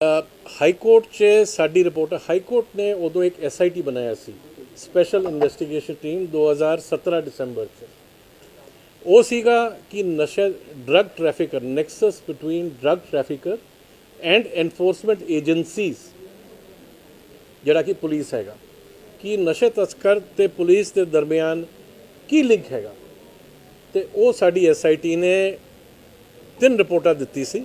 High court 'ਚ ਸਾਡੀ report high court ਨੇ ਉਦੋਂ ਇੱਕ ਐਸਆਈਟੀ ਬਣਾਇਆ ਸੀ ਸਪੈਸ਼ਲ ਇਨਵੈਸਟੀਗੇਸ਼ਨ ਟੀਮ 2017 ਦਸੰਬਰ 'ਚ। ਉਹ ਸੀਗਾ ਕਿ ਨਸ਼ਾ drug trafficker nexus between drug trafficker and enforcement agencies ਜਿਹੜਾ ਕਿ ਪੁਲਿਸ ਹੈਗਾ, ਕਿ ਨਸ਼ੇ ਤਸਕਰ ਤੇ ਪੁਲਿਸ ਦੇ ਦਰਮਿਆਨ ਕੀ ਲਿੰਕ ਹੈਗਾ। ਤੇ ਉਹ ਸਾਡੀ ਐਸਆਈਟੀ ਨੇ ਤਿੰਨ ਰਿਪੋਰਟਾਂ ਦਿੱਤੀ ਸੀ।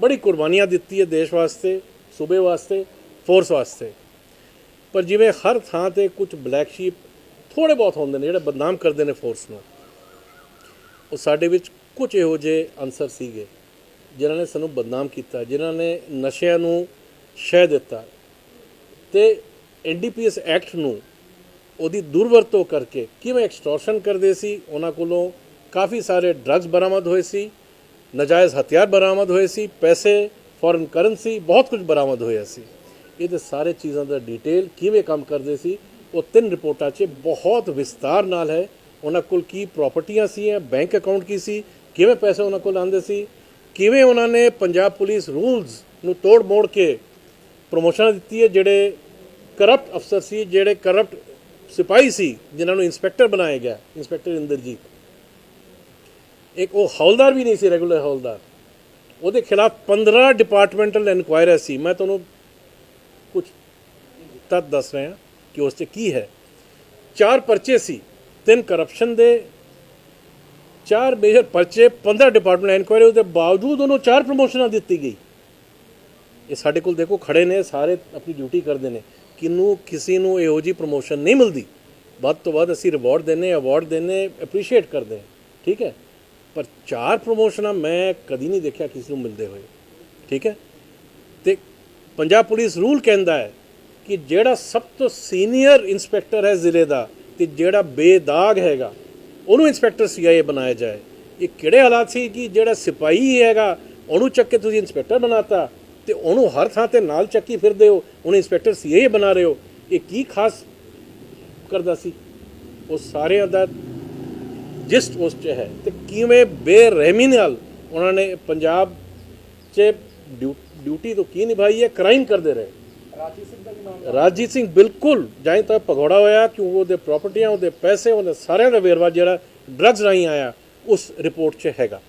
ਬੜੀ ਕੁਰਬਾਨੀਆਂ ਦਿੱਤੀ ਹੈ ਦੇਸ਼ ਵਾਸਤੇ, ਸੂਬੇ ਵਾਸਤੇ ਫੋਰਸ ਵਾਸਤੇ। ਪਰ ਜਿਵੇਂ ਹਰ ਥਾਂ ਤੇ ਕੁਝ ਬਲੈਕ ਸ਼ੀਪ ਥੋੜੇ ਬਹੁਤ ਹੁੰਦੇ ਨੇ, ਜਿਹੜੇ ਬਦਨਾਮ ਕਰਦੇ ਨੇ ਫੋਰਸ ਨੂੰ, ਉਹ ਸਾਡੇ ਵਿੱਚ ਕੁਝ ਇਹੋ ਜਿਹੇ ਅਨਸਰ ਸੀਗੇ, ਜਿਨ੍ਹਾਂ ਨੇ ਸਾਨੂੰ ਬਦਨਾਮ ਕੀਤਾ, ਜਿਨ੍ਹਾਂ ਨੇ ਨਸ਼ਿਆਂ ਨੂੰ ਸ਼ਹਿ ਦਿੱਤਾ। ਤੇ ਐਨਡੀਪੀਐਸ ਐਕਟ ਨੂੰ ਉਹਦੀ ਦੁਰਵਰਤੋਂ ਕਰਕੇ ਕਿਵੇਂ ਐਕਸਟੋਰਸ਼ਨ ਕਰਦੇ ਸੀ, ਉਹਨਾਂ ਕੋਲੋਂ ਕਾਫੀ ਸਾਰੇ ਡਰੱਗਸ ਬਰਾਮਦ ਹੋਏ ਸੀ ਨਜਾਇਜ਼ ਹਥਿਆਰ ਬਰਾਮਦ ਹੋਏ ਸੀ, ਪੈਸੇ ਫੋਰਨ ਕਰੰਸੀ ਬਹੁਤ ਕੁਝ ਬਰਾਮਦ ਹੋਇਆ ਸੀ। ਇਹਦੇ ਸਾਰੇ ਚੀਜ਼ਾਂ ਦਾ ਡਿਟੇਲ ਕਿਵੇਂ ਕੰਮ ਕਰਦੇ ਸੀ, ਉਹ ਤਿੰਨ ਰਿਪੋਰਟਾਂ 'ਚ ਬਹੁਤ ਵਿਸਤਾਰ ਨਾਲ ਹੈ। ਉਹਨਾਂ ਕੋਲ ਕੀ ਪ੍ਰਾਪਰਟੀਆਂ ਸੀ ਬੈਂਕ ਅਕਾਊਂਟ ਕੀ ਸੀ, ਕਿਵੇਂ ਪੈਸੇ ਉਹਨਾਂ ਕੋਲ ਆਉਂਦੇ ਸੀ, ਕਿਵੇਂ ਉਹਨਾਂ ਨੇ ਪੰਜਾਬ ਪੁਲਿਸ ਰੂਲਸ ਨੂੰ ਤੋੜ ਮੋੜ ਕੇ ਪ੍ਰਮੋਸ਼ਨਾਂ ਦਿੱਤੀ ਹੈ, ਜਿਹੜੇ ਕਰਪਟ ਅਫਸਰ ਸੀ, ਜਿਹੜੇ ਕਰਪਟ ਸਿਪਾਹੀ ਸੀ, ਜਿਨ੍ਹਾਂ ਨੂੰ ਇੰਸਪੈਕਟਰ ਬਣਾਇਆ ਗਿਆ ਇੰਸਪੈਕਟਰ ਇੰਦਰਜੀਤ। ਇੱਕ ਉਹ ਹੌਲਦਾਰ ਵੀ ਨਹੀਂ ਸੀ ਰੈਗੂਲਰ ਹੌਲਦਾਰ। ਉਹਦੇ ਖਿਲਾਫ 15 ਡਿਪਾਰਟਮੈਂਟਲ ਇਨਕੁਆਇਰੀ ਸੀ। ਮੈਂ ਤੁਹਾਨੂੰ ਕੁਝ ਤੱਤ ਦੱਸ ਰਿਹਾ ਕਿ ਉਸ 'ਤੇ ਕੀ ਹੈ। ਚਾਰ ਪਰਚੇ ਸੀ। ਤਿੰਨ ਕਰਪਸ਼ਨ ਦੇ, ਚਾਰ ਮੇਜਰ ਪਰਚੇ 15 ਡਿਪਾਰਟਮੈਂਟ ਇਨਕੁਆਇਰੀ ਉਹਦੇ ਬਾਵਜੂਦ ਉਹਨੂੰ ਚਾਰ ਪ੍ਰਮੋਸ਼ਨਾਂ ਦਿੱਤੀ ਗਈ। ਇਹ ਸਾਡੇ ਕੋਲ ਦੇਖੋ ਖੜੇ ਨੇ, ਸਾਰੇ ਆਪਣੀ ਡਿਊਟੀ ਕਰਦੇ ਨੇ। ਕਿਨੂੰ, ਕਿਸੇ ਨੂੰ ਇਹੋ ਜੀ ਪ੍ਰਮੋਸ਼ਨ ਨਹੀਂ ਮਿਲਦੀ। ਵੱਧ ਤੋਂ ਵੱਧ ਅਸੀਂ ਰਿਵਾਰਡ ਦਿੰਨੇ ਅਵਾਰਡ ਦਿੰਨੇ ਐਪਰੀਸ਼ੀਏਟ ਕਰਦੇ ਠੀਕ ਹੈ? ਪਰ ਚਾਰ ਪ੍ਰਮੋਸ਼ਨਾਂ ਮੈਂ ਕਦੀ ਨਹੀਂ ਦੇਖਿਆ ਕਿਸੇ ਨੂੰ ਮਿਲਦੇ ਹੋਏ। ਠੀਕ ਹੈ? ਤੇ ਪੰਜਾਬ ਪੁਲਿਸ ਰੂਲ ਕਹਿੰਦਾ ਹੈ ਕਿ ਜਿਹੜਾ ਸਭ ਤੋਂ ਸੀਨੀਅਰ ਇਨਸਪੈਕਟਰ ਹੈ ਜ਼ਿਲ੍ਹੇ ਦਾ ਤੇ ਜਿਹੜਾ ਬੇਦਾਗ ਹੈਗਾ, ਉਹਨੂੰ ਇਨਸਪੈਕਟਰ ਸੀਆਈਏ ਬਣਾਇਆ ਜਾਏ। ਇਹ ਕਿਹੜੇ ਹਾਲਾਤ ਸੀ ਕਿ ਜਿਹੜਾ ਸਿਪਾਹੀ ਹੈਗਾ, ਉਹਨੂੰ ਚੱਕ ਕੇ ਤੁਸੀਂ ਇਨਸਪੈਕਟਰ ਬਣਾਤਾ ਤੇ ਉਹਨੂੰ ਹਰ ਥਾਂ ਤੇ ਨਾਲ ਚੱਕੀ ਫਿਰਦੇ ਹੋ ਉਹਨੂੰ ਇਨਸਪੈਕਟਰ ਸੀਆਈਏ ਬਣਾ ਰਹੇ ਹੋ। ਇਹ ਕੀ ਖਾਸ ਕਰਦਾ ਸੀ? ਉਹ ਸਾਰਿਆਂ ਦਾ ਜਿਸਟ ਉਸ 'ਚ ਹੈ। ਤੇ ਕਿਵੇਂ ਬੇਰਹਿਮੀ ਨਾਲ ਉਹਨਾਂ ਨੇ ਪੰਜਾਬ 'ਚ ਡਿਊ- ਡਿਊਟੀ ਤੋਂ ਕੀ ਨਿਭਾਈ ਹੈ? ਕ੍ਰਾਈਮ ਕਰਦੇ ਰਹੇ। ਰਾਜੀਵ ਸਿੰਘ ਦਾ ਵੀ ਨਾਮ ਰਾਜੀਤ ਸਿੰਘ ਬਿਲਕੁਲ ਜਾਇ ਤੱਕ ਭਗੌੜਾ ਹੋਇਆ ਕਿ ਉਹਦੇ ਪ੍ਰਾਪਰਟੀਆਂ ਉਹਦੇ ਪੈਸੇ ਉਹਦੇ ਸਾਰਿਆਂ ਦਾ ਵੇਰਵਾ ਜਿਹੜਾ ਡਰੱਗਸ ਰਾਹੀਂ ਆਇਆ ਉਸ ਰਿਪੋਰਟ 'ਚ ਹੈਗਾ।